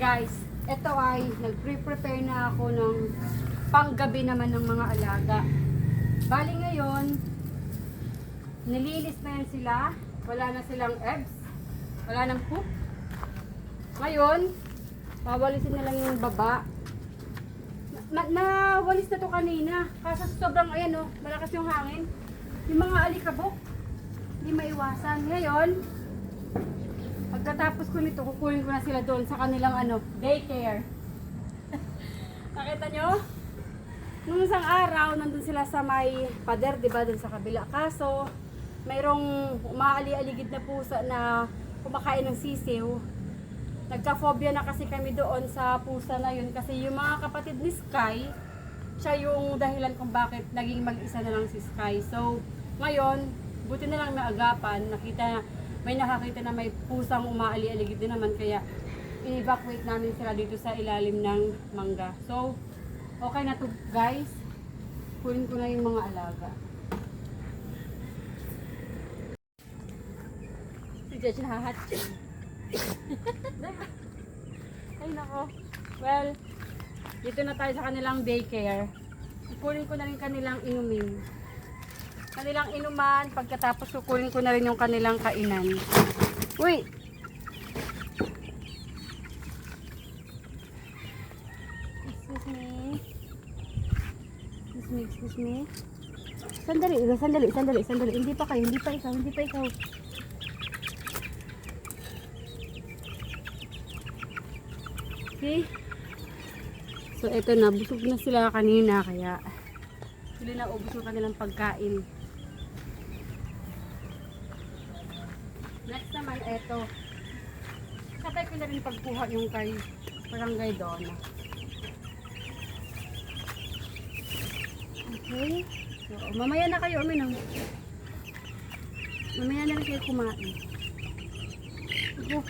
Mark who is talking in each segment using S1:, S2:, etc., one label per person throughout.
S1: Guys, ito ay nag-prepare na ako ng panggabi naman ng mga alaga. Bali ngayon, nilinis na yan sila. Wala na silang eggs. Wala nang poop. Ngayon, wawalisin na lang yung baba. Na, na, nawalis na to kanina. Kaso sobrang, ayan oh, malakas yung hangin. Yung mga alikabok, hindi maiwasan. Ngayon, pagkatapos ko nito, kukunin ko na sila doon sa kanilang ano, daycare. Nakita nyo? Nung isang araw, nandun sila sa may pader, di ba, dun sa kabila. Kaso, mayroong umaali-aligid na pusa na kumakain ng sisiw. Nagka-phobia na kasi kami doon sa pusa na yun kasi yung mga kapatid ni Sky, siya yung dahilan kung bakit naging mag-isa na lang si Sky. So, ngayon, buti na lang naagapan, nakita may nakakita na may pusang umaali-aligid din naman kaya in-evacuate namin sila dito sa ilalim ng mangga. So, okay na to guys. Kunin ko na yung mga alaga. Si Judge nahahatch. Ay nako. Well, dito na tayo sa kanilang daycare. Kukunin ko na rin kanilang inumin. Kanilang inuman, pagkatapos kukunin ko na rin yung kanilang kainan. Uy! Excuse me. Excuse me, excuse me. Sandali, sandali, sandali, sandali. Hindi pa kayo, hindi pa ikaw, hindi pa ikaw. Okay. So, eto na. Busog na sila kanina. Kaya, sila na ubos yung kanilang pagkain. Next naman, eto. Katay ko na rin pagkuha yung kay Barangay Donna. Okay. So, mamaya na kayo uminom. Mamaya na rin kayo kumain. Oh.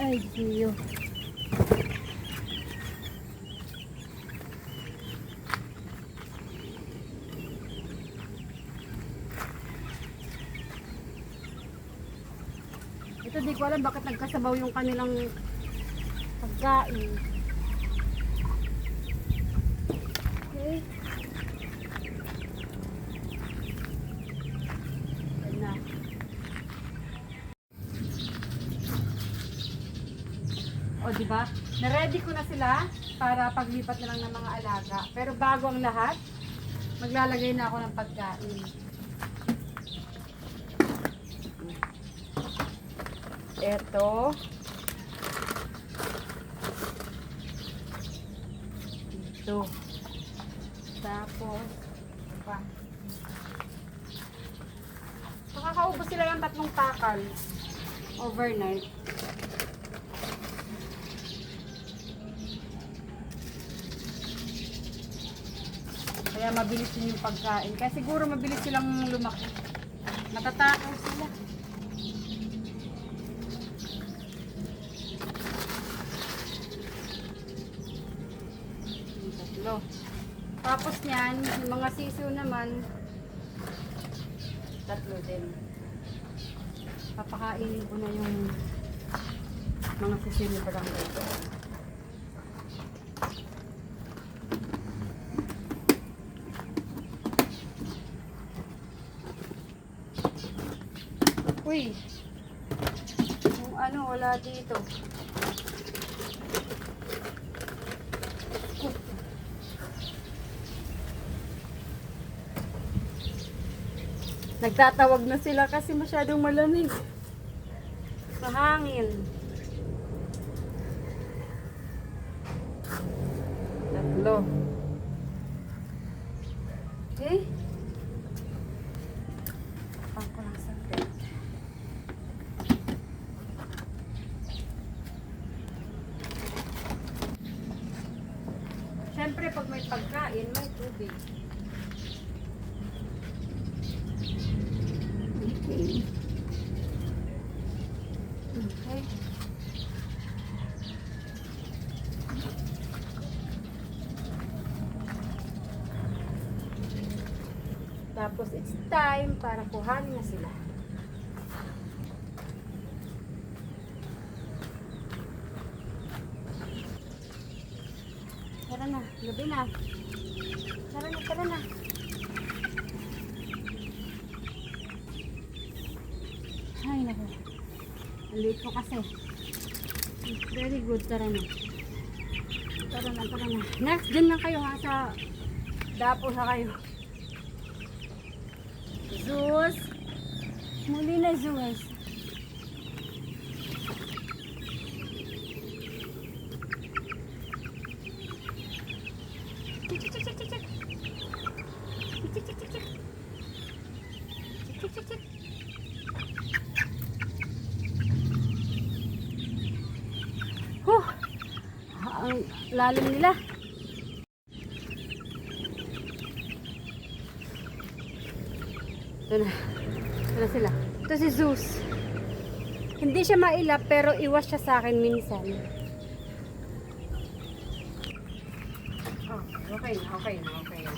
S1: Ay, Diyo. Di ko alam bakit nagkasabaw yung kanilang pagkain. Okay. O, di ba? Na-ready ko na sila para paglipat na lang ng mga alaga. Pero bago ang lahat, maglalagay na ako ng pagkain. Ito. Ito. Tapos, pa. Makakaubos sila ng tatlong takal overnight. Kaya mabilis din yung pagkain. Kaya siguro mabilis silang lumaki. Matatakaw sila. Yung Tatlo. Tapos niyan, yung mga sisiw naman, tatlo din. Papakainin ko na yung mga sisiw ni barangay ko. Uy! Yung ano, wala dito. Nagtatawag na sila kasi masyadong malamig. Mahangin. Tatlo. Okay? Pang ko lang sa. Siyempre, pag may pagkain, may tubig. Tapos it's time para kuhanin na sila. Tara na, gabi na. Tara na, tara na. Ay, naku. Ang late kasi. It's very good, tara na. Tara na, tara na. Next, dyan lang kayo ha, sa dapo sa kayo. Tapos, muli na Zeus. Huh! Lalim nila. Ito na. Ito na sila. Ito si Zeus. Hindi siya mailap pero iwas siya sa akin minsan. Oh, okay na, okay na, okay na.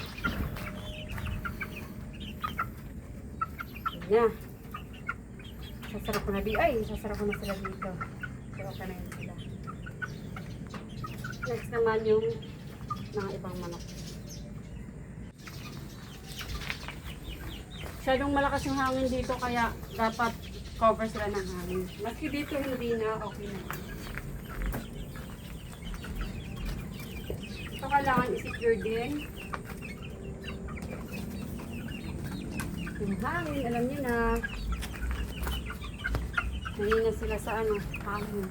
S1: Yun na. Sasarap ko na di. Ay, sasarap ko na sila dito. So, okay na yun sila. Next naman yung mga ibang manok. Masyadong malakas yung hangin dito kaya dapat cover sila ng hangin. Maski dito hindi na, okay na. Ito kailangan i-secure din. Yung hangin, alam niyo na. Nanina sila sa ano, hangin.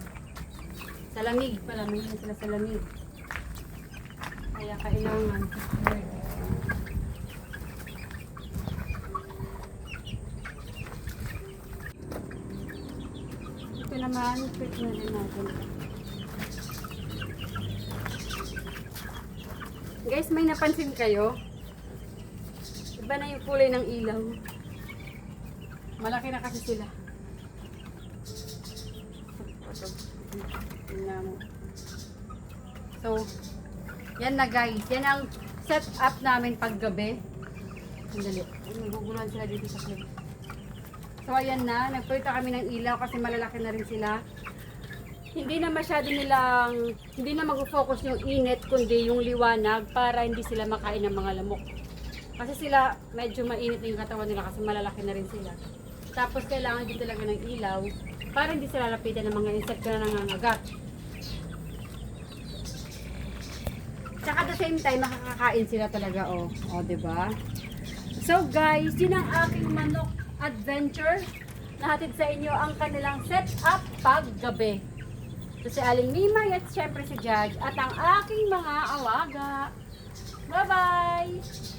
S1: Sa lamig pala, nanina sila sa lamig. Kaya kailangan secure naman, fit na din natin. Guys, may napansin kayo? Iba na yung kulay ng ilaw. Malaki na kasi sila. So, yan na guys. Yan ang set up namin paggabi. Sandali. Naguguluhan sila dito sa clip. So ayan na, nagpalita kami ng ilaw kasi malalaki na rin sila. Hindi na masyado nilang, hindi na mag-focus yung init kundi yung liwanag para hindi sila makain ng mga lamok. Kasi sila medyo mainit na yung katawan nila kasi malalaki na rin sila. Tapos kailangan din talaga ng ilaw para hindi sila lapitan ng mga insekto na nangangagat. Tsaka at the same time, makakakain sila talaga, oh. Oh, ba? So guys, yun ang aking manok adventure. Nahatid sa inyo ang kanilang setup paggabi. Ito si Aling Mimay at syempre si Judge at ang aking mga awaga. Bye-bye!